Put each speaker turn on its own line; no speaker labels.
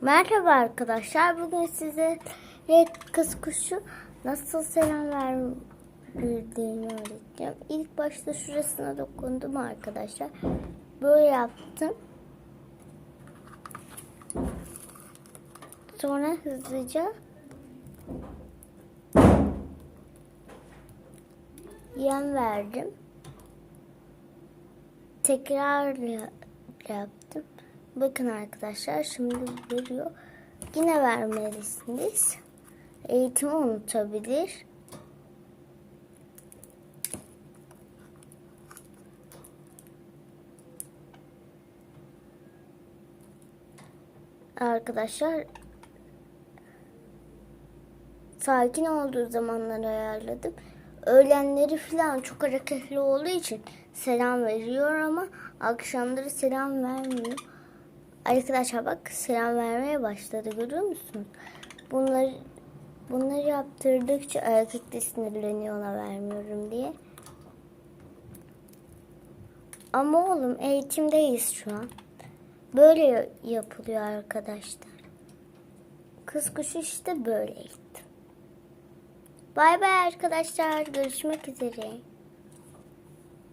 Merhaba arkadaşlar. Bugün size kız kuşu nasıl selam verdiğini öğreteceğim. İlk başta şurasına dokundum arkadaşlar. Böyle yaptım. Sonra hızlıca yem verdim. Tekrar ya- yaptım. Bakın arkadaşlar şimdi veriyor. Yine vermelisiniz. Eğitimi unutabilir. Arkadaşlar sakin olduğu zamanları ayarladım. Öğlenleri falan çok hareketli olduğu için selam veriyor ama akşamları selam vermiyor. Arkadaşlar bak selam vermeye başladı görüyor musunuz? Bunları bunları yaptırdıkça erkek de sinirleniyor ona vermiyorum diye. Ama oğlum eğitimdeyiz şu an. Böyle yapılıyor arkadaşlar. Kız kuşu işte böyle eğitim. Bay bay arkadaşlar. Görüşmek üzere.